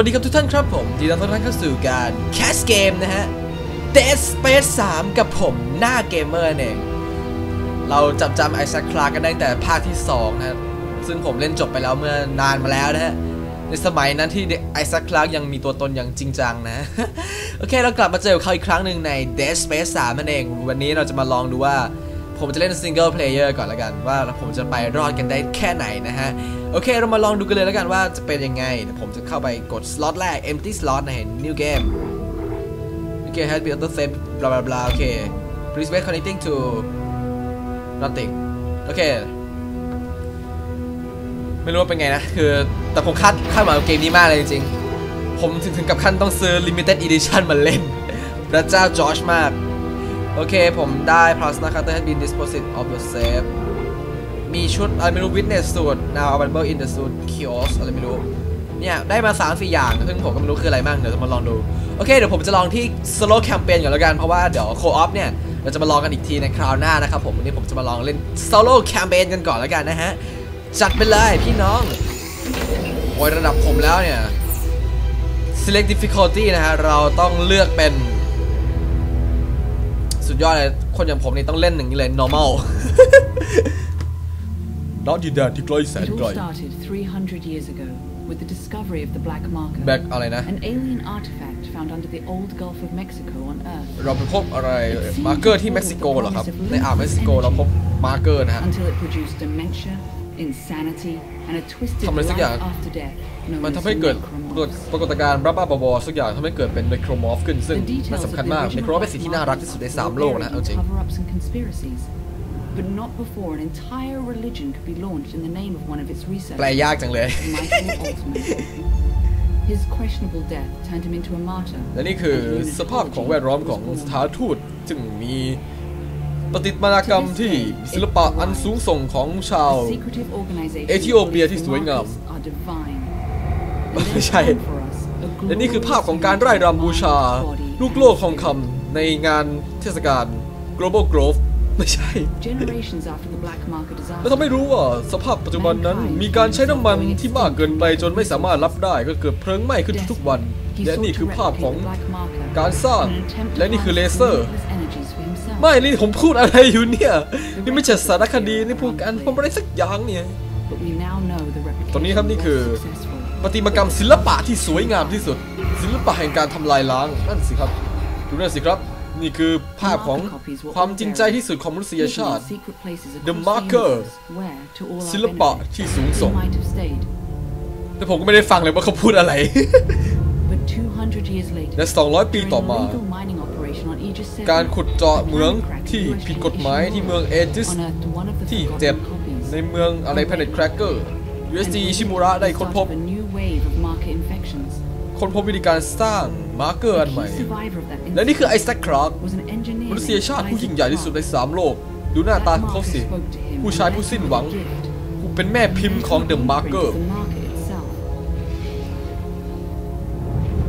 วัสดีครับทุกท่านครับผมยินดีต้อนรับทุกท่านเข้าสู่การแคสเกมนะฮะ Dead Space 3 กับผมหน้าเกมเมอร์เองเราจำจำไอซัคคลากันได้แต่ภาคที่2นะฮะซึ่งผมเล่นจบไปแล้วเมื่อนานมาแล้วนะฮะ ในสมัยนั้นที่ไอซัคคลายังมีตัวตนอย่างจริงจังนะ โอเคเรากลับมาเจอเขาอีกครั้งหนึ่งใน Dead Space 3 นั่นเอง วันนี้เราจะมาลองดูว่า ผมจะเล่นซิงเกิลเพลเยอร์ก่อนละกัน ว่าผมจะไปรอดกันได้แค่ไหนนะฮะ โอเคเรามาลองดูกันเลยล้วกันว่าจะเป็นยังไงเดี๋ยวผมจะเข้าไปกดสล็อตแรก empty slot นะเห็น new game new game has been auto save blah blah blah โอเค please wait connecting to nothing โอเค ไม่รู้ว่าเป็นไงนะ คือ แต่ผมคาดคาดหวังกับเกมนี้มากเลยจริงๆ ผมถึงถึงกับขั้นต้องซื้อ limited edition มาเล่น พระเจ้าจอร์จมาก โอเค ผมได้ plasma cutter has been disposed of the safe มีชุดอะไรไม่รู้ witness suit now available in the suit kiosk อะไรไม่รู้ เนี่ย ได้มา 3 4 อย่าง ซึ่งผมก็ไม่รู้คืออะไรบ้าง เดี๋ยวจะมาลองดู โอเค เดี๋ยวผมจะลองที่ solo campaign ก่อนแล้วกัน เพราะว่าเดี๋ยว co-op เนี่ย เราจะมาลองกันอีกทีในคราวหน้านะครับผม วันนี้ผมจะมาลองเล่น solo campaign กันก่อนแล้วกันนะฮะ จัดไปเลยพี่น้อง โอ้ยระดับผมแล้วเนี่ย select difficulty นะฮะ เราต้องเลือกเป็น สุดยอดเลย คนอย่างผมนี่ต้องเล่นอย่างนี้เลย normal นอตดินแดนที่ไกลแสน It ไกล all started 300 years ago with the discovery of the black marker, แบ็กอะไรนะ an alien artifact found under the old Gulf of Mexico on Earth เราไปพบอะไรมาร์เกอร์ที่เม็กซิโกเหรอครับในอ่าวเม็กซิโกเราพบมาร์เกอร์นะฮะ until it produced dementia, insanity, and a twisted ทำอะไรสัก life อย่าง after death มัน known ทำ as ให้ the เกิดปรากฏ necromorphs. ปรากฏการณ์บ้าๆบอๆสักอย่างทำให้เกิดเป็นไมโครมอร์ฟขึ้นซึ่ง The details มัน of สำคัญ the มากไม original โครมอร์ฟเป็น black สิ่งที่น่ารักที่สุดใน marker สามโลกนะ were เอา buried จริ in ง cover-ups and conspiracies. But not before an entire religion could be launched in the name of one of its แปล researchers. ยากจังเลย Michael Altman. His questionable death turned him into a martyr. และนี่คือ and unitology สภาพของแวดล้อมของ was ส born. ถานทูตซึ่งมี ปฏิมากรรมที่ศิลปะอันสูงส่งของชาว A secretive organization เอธิโอเปียที่สวยงาม markers are divine. ไม่ใช่ And then for us, a และนี่คือภาพของการไร่รำบูชา body ลูกโลกทองคำในงานเทศกาล global growth ไม่ใช่ Generations after the black market แล้วทำ disaster, ให้รู้ว่าสภาพปัจจุบันนั้นมีการใช้น้ำมันที่มากเกินไปจนไม่สามารถรับได้ก็เกิดเพลิงไหม้ขึ้นทุกๆวัน he และ sought นี่ to คือภาพของ replicate the black marker การสร้าง in an attempt to และนี่คือเล harness เซอร์ ไม่นี่ผมพูดอะไรอยู่เนี่ยนี่ไม่ใช่สารคดีนี่พูดกันผมอะไรสักอย่างเนี่ย But we now know the ตรงนี้ reputation ครับนี่คือ was successful. ประติมากรรมศิลปะที่สวยงามที่สุด ศิลปะแห่งการทำลายล้างนั่นสิครับดูนั่นสิครับนี่คือภาพของความจริงใจที่สุดของมนุษย Hidden ชาติ in secret places The across marker universe where, to all our ศิลปะ benefit, ที่สูงส่ง he might have stayed. แต่ผมก็ไม่ได้ฟังเลยว่าเขาพูดอะไร But 200 years later, และ200 ปี during ต่อ a มา การขุดเจาะเมืองที่ผิดกฎหมายที่เมืองเอจิสที่เจ็บในเมืองอะไรแพนเน็ตแครกเกอร์ USD ชิมูระได้ค้นพบคนพบวิธีการสร้างมาร์เกอร์อันใหม่ และนี่คือไอแซคคลาร์กมนุษยชาติผู้ยิ่งใหญ่ที่สุดในสามโลก ดูหน้าตาของเขาสิ ผู้ชายผู้สิ้นหวัง ผู้เป็นแม่พิมพ์ของเดอะมาร์เกอร์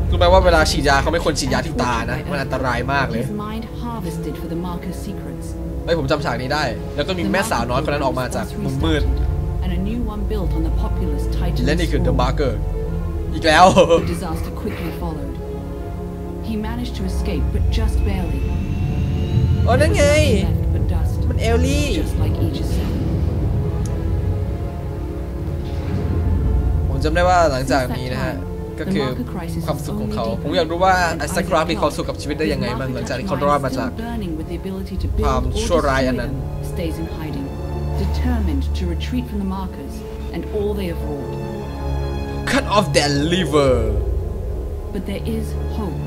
รู้ไหมว่าเวลาฉีดยาเขาไม่ควรฉีดยาที่ตานะมันอันตรายมากเลย His mind harvested for the marker's secrets. เฮ้ยผมจำฉากนี้ได้ แล้วก็มี The แม่สาว marker น้อยคนนั้นออกมาจาก was มุมมืด restarted, and a new one built on the populous Titan และนี่คือ The swarm. Marker อีกแล้ว The disaster quickly followed. He managed to escape, but just barely. อ๋อนั่นไง Nothing left but dust, มันเอลลี่ just like Aegis 7. ผมจำได้ว่าหลังจากนี้นะฮะ ก็คือความสุขของเขา ผมอยากรู้ว่าไอแซคคลาร์กมีความสุขกับชีวิตได้ยังไงบ้างหลังจากที่เขารอดมาจากความชั่วร้ายอันนั้น stays in hiding, determined to retreat from the markers and all they have wrought. cut off their liver But there is hope.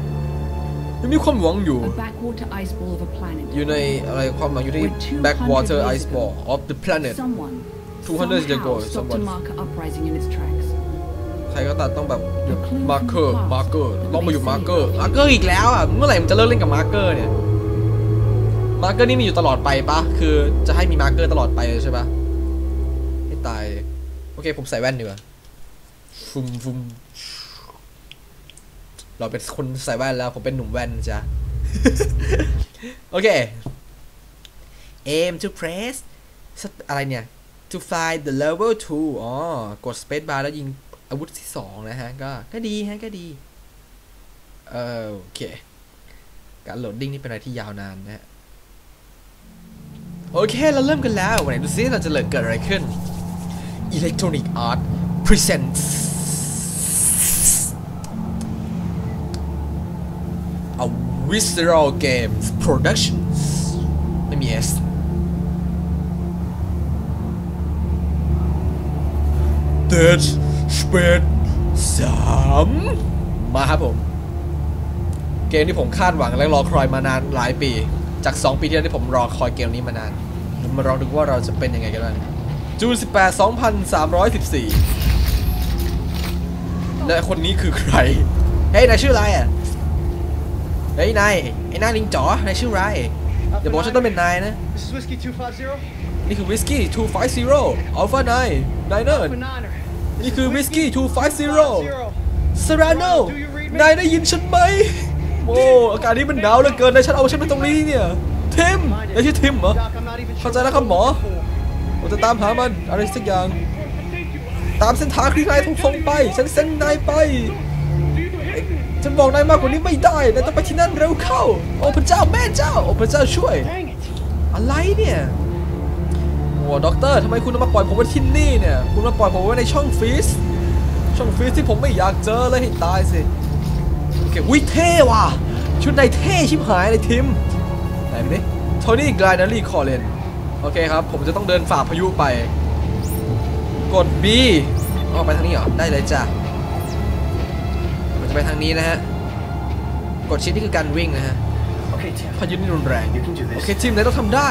ยังมีความหวังอยู่ A backwater ice ball of a planet. อยู่ในอะไรความหวังอยู่ที่ Where 200 backwater years ice ago, ball of the planet Someone 200 years ago, somehow stopped a someone- ก็ตัดต้องแบบหยุด A clue มาร์เกอร์ from the past มาร์เกอร์ that ต้องมาหยุด may มาร์เกอร์ save มาร์เกอร์อีกแล้วอะเมื่อไหร่มันจะเลิกเล่นกับมาร์เกอร์เนี่ยมาร์เกอร์นี่มีอยู่ตลอดไปปะคือจะให้มีมาร์เกอร์ตลอดไปเลยใช่ปะให้ตายโอเคผมใส่แว่นดีกว่าฟุมฟุมเราเป็นคนใส่แว่นแล้วผมเป็นหนุ่มแว่นจ้ะโอเค aim to press อะไรเนี่ย to fly the level 2อ๋อกด space bar แล้วยิง อาวุธที่สองนะฮะ ก็ก็ดีฮะก็ดีเออโอเค การโหลดดิ้งนี่เป็นอะไรที่ยาวนานนะฮะ โอเค เราเริ่มกันแล้ววันไหนดูซิเราจะเลิกเกิดอะไรขึ้น Electronic Art presents a Visceral Games Productions ไม่มี S เดดส เปดสามมาครับผม เกมที่ผมคาดหวังและรอคอยมานานหลายปี จาก 2 ปีที่แล้วที่ผมรอคอยเกมนี้มานานมาลองดูว่าเราจะเป็นยังไงกันบ้างจูน18 2314 และคนนี้คือใคร เฮ้ยนายชื่ออะไรอะ เฮ้ยนายไอ้หน้าลิงจ๋อนายชื่ออะไรอย่าบอกว่าฉันต้องเป็นนายนะ This is Whiskey 250. นี่คือวิสกี้250 Alpha 9 Niner Alpha Niner. นี่คือวิสกี้250 250. สราโนนายได้ยินฉันไหมโอ้อากาศนี้มันหนาวเหลือเกินนายฉันเอาฉันไปตรงนี้เนี่ยทิมนายชื่อทิมเหรอ Doc, I'm not even เข้า sure ใจแล้วครับหมอผมจะตามหามันอะไรสักอย่าง ตามเส้นทางที่นายทงๆไป ฉันเส้นนายไปเอ้ยฉันบอกนายมากกว่านี้ไม่ได้นายต้องไปที่นั่นเร็วเข้า โอ้พระเจ้าแม่เจ้า โอ้พระเจ้าช่วย Dang it. อะไรเนี่ย โอ้ด็อกเตอร์ทำไมคุณเอามาปล่อยผมไว้ที่นี่เนี่ย คุณมาปล่อยผมไว้ในช่องฟีสช่องฟีสที่ผมไม่อยากเจอเลยให้ตายสิโอเควิเท่ว่ะ ชุดในเท่ชิบหายเลยทิมไหนไปดิโทนี่กลายนารีคอเลนโอเคครับ ผมจะต้องเดินฝ่าพายุไป กด B ออกไปทางนี้เหรอ ได้เลยจ้ะมันจะไปทางนี้นะฮะ กดชิปนี่คือการวิ่งนะฮะ Okay, Tim. พายุนี่รุนแรง You can do โอ this. เคทีมนายต้องทำได้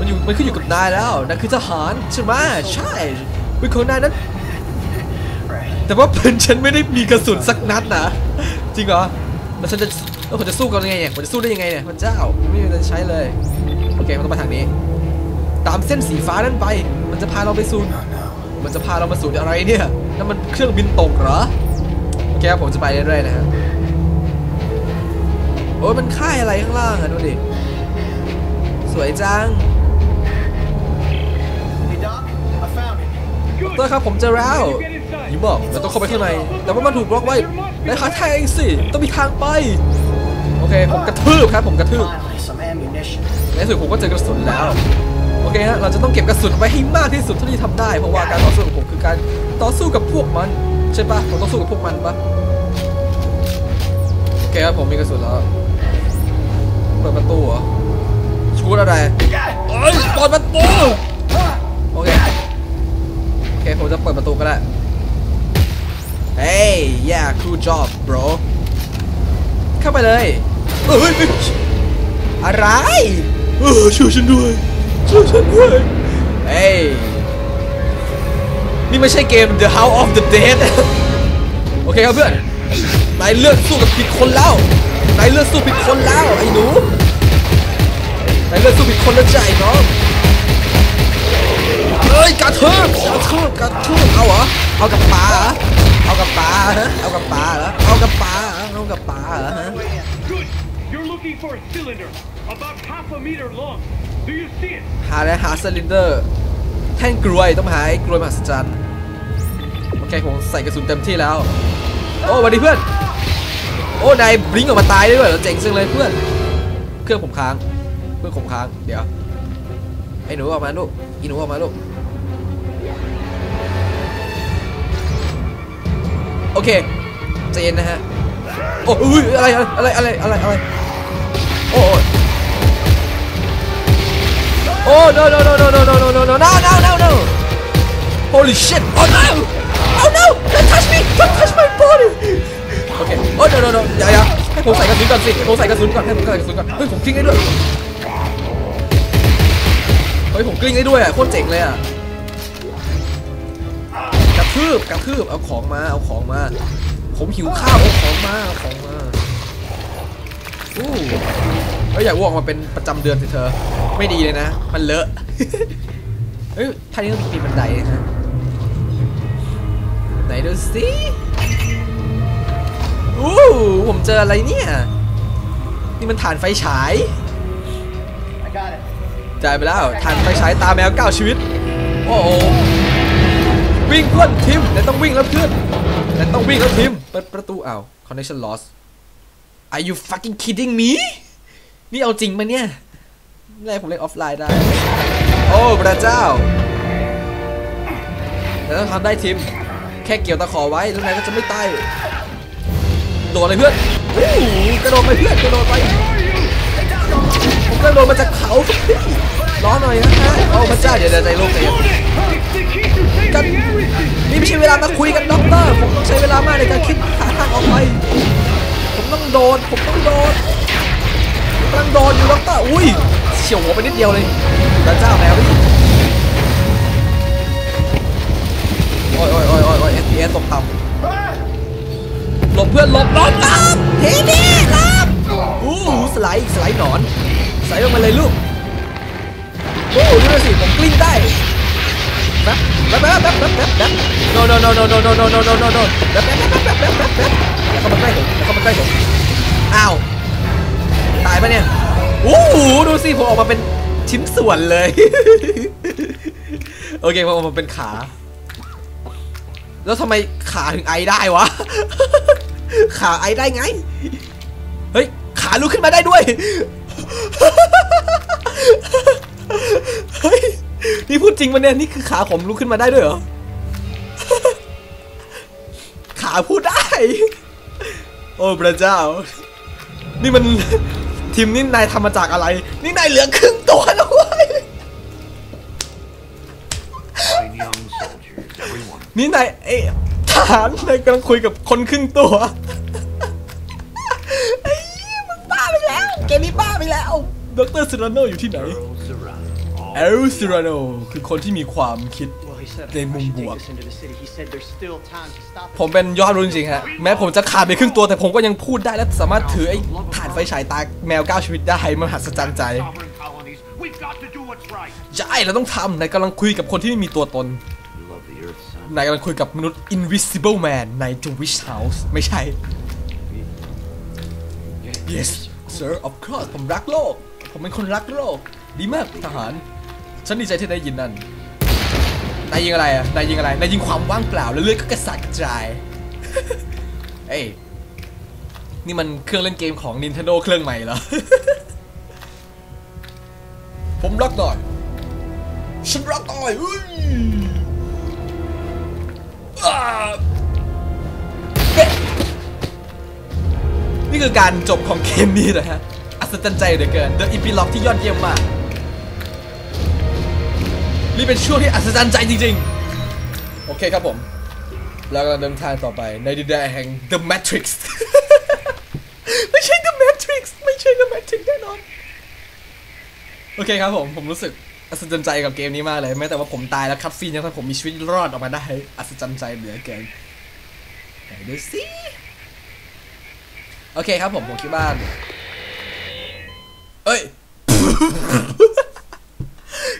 มันอยู่มันขึ้นอยู่กับนายแล้วนายคือทหารใช่ไหมใช่ปืนของนายนั้น Right. แต่ว่าปืนฉันไม่ได้มีกระสุนสักนัดนะจริงเหรอแล้วฉันจะแล้วผมจะสู้กันยังไงเนี่ยผมจะสู้ได้ยังไงเนี่ยพระเจ้าไม่มีอะไรจะใช้เลยโอเคมันต้องมาทางนี้ ตามเส้นสีฟ้านั่นไป มันจะพาเราไปสู่มันจะพาเรามาสู่อะไรเนี่ยนั่นมันเครื่องบินตกเหรอโอเคครับผมจะไปเรื่อยๆนะฮะโอ้ยมันค่ายอะไรข้างล่างอะดูดิสวยจัง เตอร์ครับผมเจอแล้วยิมบอกเราต้องเข้าไปข้างใน แต่ว่ามันถูกบล็อกไว้ในหาทางเองสิ ต้องมีทางไป โอเค ผมกระทืบครับ ผมกระทืบในที่สุดผมก็เจอกระสุนแล้ว โอเคฮะ เราจะต้องเก็บกระสุนไว้ให้มากที่สุดเท่าที่ทำได้ เพราะว่าการต่อสู้ของผมคือการต่อสู้กับพวกมัน ใช่ปะผมต้องสู้กับพวกมันปะโอเคครับผมมีกระสุนแล้ว เปิดประตูเหรอชูดอะไรเอ้ยเปิดประตู เคผมจะเปิดประตูก็ได้ เฮ้ย yeah cool job bro เข้าไปเลยเอ้ยอะไรเออช่วยฉันด้วยช่วยฉันด้วย เฮ้ย นี่ไม่ใช่เกม The House of the Dead โอเคครับเพื่อนนายเลือกสู้กับผิดคนแล้วนายเลือกสู้ผิดคนแล้วไอ้หนูนายเลือกสู้ผิดคนแล้วใจน้อง อ้ยกระทืบกระทืบกระทืบเอาเหรอเอากับปลาเหรอเอากับปลาฮะเอากับปลาเหรอเอากับปลาเหรอเอากับปลาเหรอฮะ Good. You're looking for a cylinder about half a meter long. Do you see it? หาแล้วหาซิลินเดอร์แท่งกลวยต้องหาไอ้กลวยมหัศจรรย์โอเคผมใส่กระสุนเต็มที่แล้ว โอ้สวัสดีเพื่อน โอ้นายบลิงก์ออกมาตายได้ด้วยเหรอเจ๋งจังเลยเพื่อน เครื่องผมค้างเครื่องผมค้าง เดี๋ยว ไอ้หนูออกมาลูกอีหนูออกมาลูก เคใจนนะฮะโอ้ยอะไรอะไรอะไรอะไรอะไรโอ้ย Oh no no no no no no no no no no no no no Holy shit Oh no Oh no Don't touch me Don't touch my body โอเค Oh no no no อย่าอย่าให้ผมใส่กระสุนก่อนสิให้ผมใส่กระสุนก่อนให้ผมใส่กระสุนก่อนเฮ้ยผมกลิ้งได้ด้วยเฮ้ยผมกลิ้งได้ด้วยอะโคตรเจ๋งเลยอะ ทืบกระทืบเอาของมาเอาของมา ผมหิวข้าวเอาของมาเอาของมาอู้เอ้ยอยากอ้วกมาเป็นประจำเดือนสิเธอ ไม่ดีเลยนะ มันเลอะเฮ้ยท่านี้ต้องมีปีนบันไดนะฮะไหนดูสิอู้ผมเจออะไรเนี่ย นี่มันฐานไฟฉาย I got it. จ่ายไปแล้วฐานไฟฉายตาแมวเก้าชีวิต โอ้โห วิ่งเพื่อนทีมนายต้องวิ่งแล้วเพื่อนนายต้องวิ่งแล้วทีมเปิดประตูเอา connection lost Are you fucking kidding me นี่เอาจริงปะเนี่ยไม่ได้ผมเล่นออฟไลน์ได้ โอ้พระเจ้า แต่ต้องทำได้ทีมแค่เกี่ยวตะขอไว้แล้วนายก็จะไม่ตายโดดเลยเพื่อนโอ้โหกระโดดไปเพื่อนกระโดดไปผมกระโดดมาจากเขาร้อนหน่อยนะฮะโอ้พระเจ้าเดี๋ยวเดี๋ยวใจโลกใจ เย็น It's the key to saving everything. นี่ไม่ใช่เวลามาคุยกันด็อกเตอร์ ผมต้องใช้เวลามากในการคิดหาทางออกไป ผมต้องโดดผมต้องโดดผมกำลังโดดอยู่ด็อกเตอร์ อุ้ยเฉียวหัวไปนิดเดียวเลยพระเจ้าแมวโอ้ยโอ้ยโอ้ยโอ้ยโอ้ย FPS ตกต่ำหลบเพื่อนหลบหลบหลบเฮ้ยนี่หลบอู้หูสไลด์สไลด์หนอนสไลด์ลงมาเลยลูกโอ้ดูสิผมกลิ้งได้ แป๊บแป๊บแป๊บแป๊บแป๊บแป๊บแป๊บ no no no no no no no no no no no แป๊บแป๊บแป๊บแป๊บแป๊บแป๊บแป๊บอย่าเข้ามาใกล้ผมอย่าเข้ามาใกล้ผมอ้าวตายปะเนี่ยโอ้โหดูสิผมออกมาเป็นชิ้นส่วนเลย โอเคผมออกมาเป็นขา แล้วทำไมขาถึงไอได้วะ ขาไอได้ไง เฮ้ย ขาลุกขึ้นมาได้ด้วย เฮ้ย นี่พูดจริงปะเนี่ยนี่คือขาผมลุกขึ้นมาได้ด้วยเหรอ ขาพูดได้ โอ้พระเจ้า นี่มันทีมนี่นายทำมาจากอะไร นี่นายเหลือครึ่งตัวนะเว้ย Fine young soldiers, everyone. นี่นายเอ๊ะทหารนายกำลังคุยกับคนครึ่งตัวไอ้เหี้ยมึงบ้าไปแล้ว เกมนี้บ้าไปแล้ว ดรซิรานโนอยู่ที่ไหน Earl Serrano. All เอลซิรานโนคือคนที่มีความคิด Well, he said They I should moonwalk. take us into the city. He said there's still time to stop ผมเป็นยอดรู้จริงๆฮะ แม้ผมจะขาดไปครึ่งตัวแต่ผมก็ยังพูดได้และสามารถถือไอ้ถ่านไฟฉายตาแมวเก้าชีวิตได้มันมหัศจรรย์ใจ sovereign colonies. We've got to do what's right. ใช่ เราต้องทำนายกำลังคุยกับคนที่ไม่มีตัวตน We love the earth, son. นายกำลังคุยกับมนุษย์ Invisible Man ใน The Witch House ไม่ใช่ yes sir of course ผมรักโลก ผมเป็นคนรักโลก ดีมากทหาร ฉันดีใจที่ได้ยินนั่นนายยิงอะไรอะนายยิงอะไรนายยิงความว่างเปล่าแล้วเลือดก็กระสัดกระจายเอ้ยนี่มันเครื่องเล่นเกมของ Nintendo เครื่องใหม่เหรอ ผมรักหน่อย ฉันรักหน่อยอุ้ยนี่คือการจบของเกมนี้นะฮะ อัศจรรย์ใจเหลือเกิน The Epilogue ที่ยอดเยี่ยมมาก นี่เป็นช่วงที่อัศจรรย์ใจจริงๆ โอเคครับผมแล้วก็เดินทางต่อไปในดินแดนแห่ง The Matrix ไม่ใช่ The Matrix ไม่ใช่ The Matrix แน่นอน โอเคครับผมผมรู้สึกอัศจรรย์ใจกับเกมนี้มากเลยแม้แต่ว่าผมตายแล้วคัตซีนยังทำผมมีชีวิตรอดออกมาได้อัศจรรย์ใจเหลือเกินไหนดูสิโอเคครับผมผมคิดว่าเอ้ย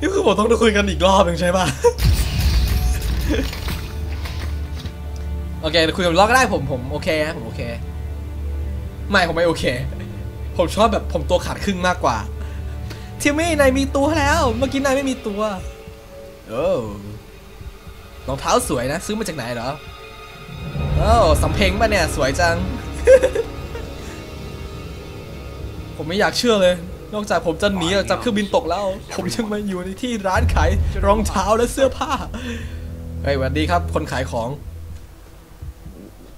นี่คือผมต้องคุยกันอีกรอบหนึ่งใช่ป่ะ โอเคคุยกันรอบก็ได้ผมผมโอเคนะผมโอเค ไม่ผมไม่โอเค ผมชอบแบบผมตัวขาดครึ่งมากกว่า ทิมมี่นายมีตัวแล้ว เมื่อกี้นายไม่มีตัวโอ้รองเท้าสวยนะ ซื้อมาจากไหนเหรอโอ้สำเพ็งป่ะเนี่ย สวยจัง ผมไม่อยากเชื่อเลย นอกจากผมจะหนีออกจากเครื่องบินตกแล้ว ผมยังมาอยู่ในที่ร้านขายรองเท้าและเสื้อผ้าเฮ้ยสวัสดีครับ คนขายของ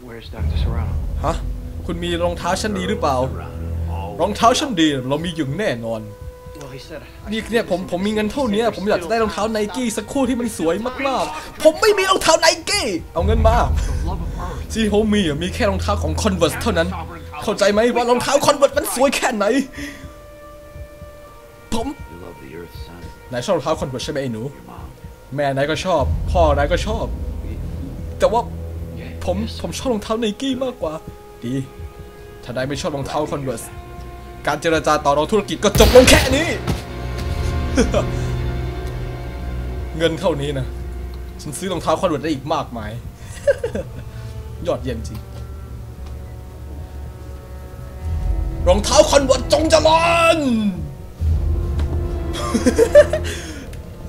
Where's Dr. Serrano? ฮะคุณมีรองเท้าชั้นดีหรือเปล่า Serrano. All รองเท้าชั้นดีเรามีอยู่แน่นอน Well, he said. I นี่ should เนี่ย take ผม us ผม into มี the เงิน city. เท่า He นี้ said ผมอยากจะได้รองเท้า there's ไน still กี้ time to สัก stop คู่ที่มันสวยมากๆ ผมไม่มีรองเท้าไนกี้เอาเงินมา the love of earth. ที่ผมมีอะมีแค่รองเท้าของ Converse เท่านั้น เข้าใจไหมว่ารองเท้า Converse มันสวยแค่ไหน นายชอบรองเท้า Converse ใช่ไหมไอ้หนู Your mom. แม่นายก็ชอบ พ่อนายก็ชอบ แต่ว่า Yeah. ผมผมชอบรองเท้าไนกี้มากกว่า ดี ถ้านายไม่ชอบรองเท้าคอนเวิร์สการเจรจาต่อรองธุรกิจก็จบลงแค่นี้ เงินเท่านี้นะ ฉันซื้อรองเท้าคอนเวิร์สได้อีกมากมาย ยอดเยี่ยมจริงรองเท้าคอนเวิร์ตจงเจริญ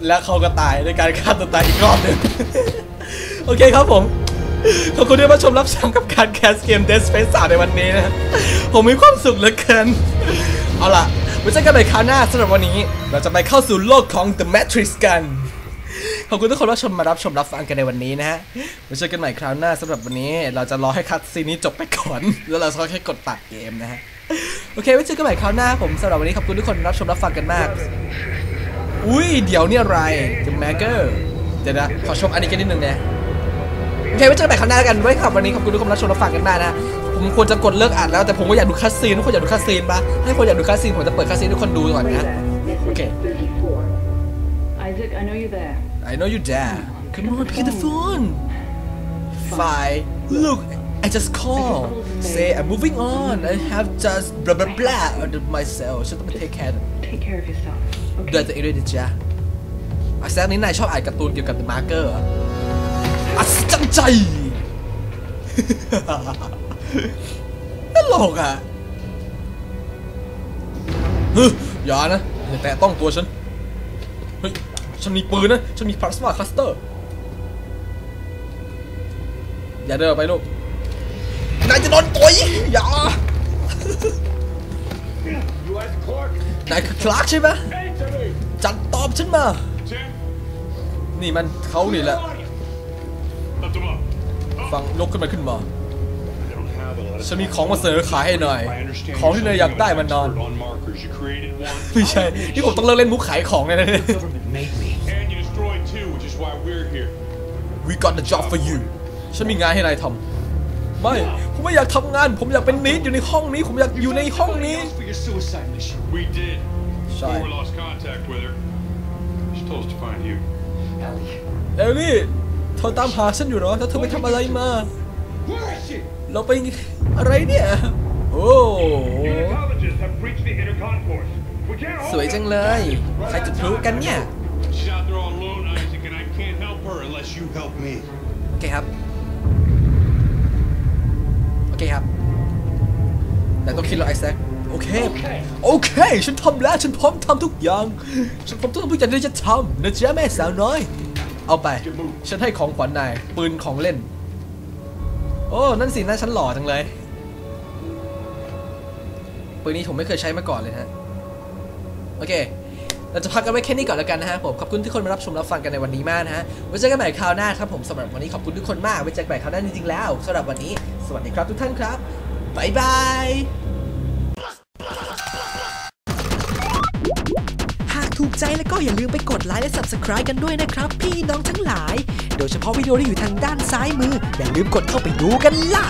และเขาก็ตายในการฆ่าตัวตายอีกรอบหนึ่งโอเคครับผม ขอบคุณที่มาชมรับฟังกับการแคสเกม Dead Space 3ในวันนี้นะ ผมมีความสุขเหลือเกิน เอาล่ะไว้เจอกันใหม่คราวหน้าสำหรับวันนี้ เราจะไปเข้าสู่โลกของ The Matrix กัน ขอบคุณทุกคนที่ชมมารับชมรับฟังกันในวันนี้นะฮะไว้เจอกันใหม่คราวหน้าสำหรับวันนี้ เราจะรอให้คัดซีนนี้จบไปก่อน แล้วเราก็แค่กดตัดเกมนะฮะ โอเคไว้เจอกันใหม่คราวหน้าผมสำหรับวันนี้ขอบคุณทุกคนรับชมรับฟังกันมาก อุ้ยเดี๋ยวนี่อะไร The Maker เดี๋ยวนะขอชมอันนี้กันนิดนึงนะโอเคไว้เจอกันใหม่คราวหน้ากันไว้ครับวันนี้ขอบคุณทุกคนรับชมรับฟังกันมากนะผมควรจะกดเลิกอ่านแล้วแต่ผมก็อยากดูคัสซีนทุกคนอยากดูคัสซีนปะให้คนอยากดูคัสซีนผมจะเปิดคัสซีนให้ทุกคนดูก่อนนะ Okay. Isaac, I know you're there. I know you dare. Come on, pick the phone. Fine. Look, I just call. Say I'm moving on. I have just blah blah blah under myself. ฉันต้องไป take care Take care of yourself. ดูแลตัวเองด้วยนะจ๊ะอาแซกนี้นายชอบอ่านการ์ตูนเกี่ยวกับ The Marker เหรออัศจรรย์ใจตลกอะเฮ้ยอย่านะอย่าแตะต้องตัวฉัน เฮ้ย ฉันมีปืนนะ ฉันมีพลาสมาคัสเตอร์ อย่าเดินออกไปลูก นายจะโดนต่อยอย่า You ask Clark? นายคือคลาร์กใช่ไหม Answer me! จัดตอบฉันมา Tim? นี่มันเขานี่แหละ Lift him up. ฟังยกขึ้นมาขึ้นมา I don't have a lot of ฉันมีของมาเสนอขายให้หน่อย I understand ของที่นายอยากได้มานาน expert on markers. You created one. ไม่ใช่ นี่ผมต้องเลิกเล่นมุกขายของเลยนะ Government made me. And you destroyed two, which is why we're here. We got the job for you ฉันมีงานให้นายทำ ไม่ ผมไม่อยากทำงาน ผมอยากเป็นนิดอยู่ในห้องนี้ ผมอยากอยู่ในห้องนี้ For your suicide mission. We did. Shy. Before we lost contact with her. She told us to find you. Ellie. เอลลี่ เธอตามหาฉันอยู่เหรอ แล้วเธอไปทำอะไรมา Where is she? เราไปอะไรเนี่ย โอ้ Unitologists have breached the inner concourse. We can't hold สวยจังเลย ใครจุดพลุกันเนี่ย She's out there all alone, Isaac, and I can't help her unless you help me. โอเคครับโอ เคครับ แต่ต้องคิดแล้วไอแซคโอเค โอเค ฉันทำแล้ว ฉันพร้อมทำทุกอย่าง ฉันพร้อมทำทุกอย่างที่จะทำนะจ๊ะแม่สาวน้อย เอาไป ฉันให้ของขวัญนาย ปืนของเล่น โอ้ นั่นสิน่าฉันหล่อจังเลย ปืนนี้ผมไม่เคยใช้มาก่อนเลยฮะ โอเค เราจะพักกันไว้แค่นี้ก่อนแล้วกันนะฮะผม ขอบคุณทุกคนมารับชมรับฟังกันในวันนี้มากนะฮะ ไว้เจอกันใหม่คราวหน้าครับผมสำหรับวันนี้ขอบคุณทุกคนมาก ไว้เจอกันใหม่คราวหน้าจริงๆแล้วสำหรับวันนี้ส วัสดีครับทุกท่านครับบ๊ายบายหากถูกใจแล้วก็อย่าลืมไปกดไลค์และ Subscribe กันด้วยนะครับ พี่น้องทั้งหลาย โดยเฉพาะวิดีโอที่อยู่ทางด้านซ้ายมือ อย่าลืมกดเข้าไปดูกันล่ะ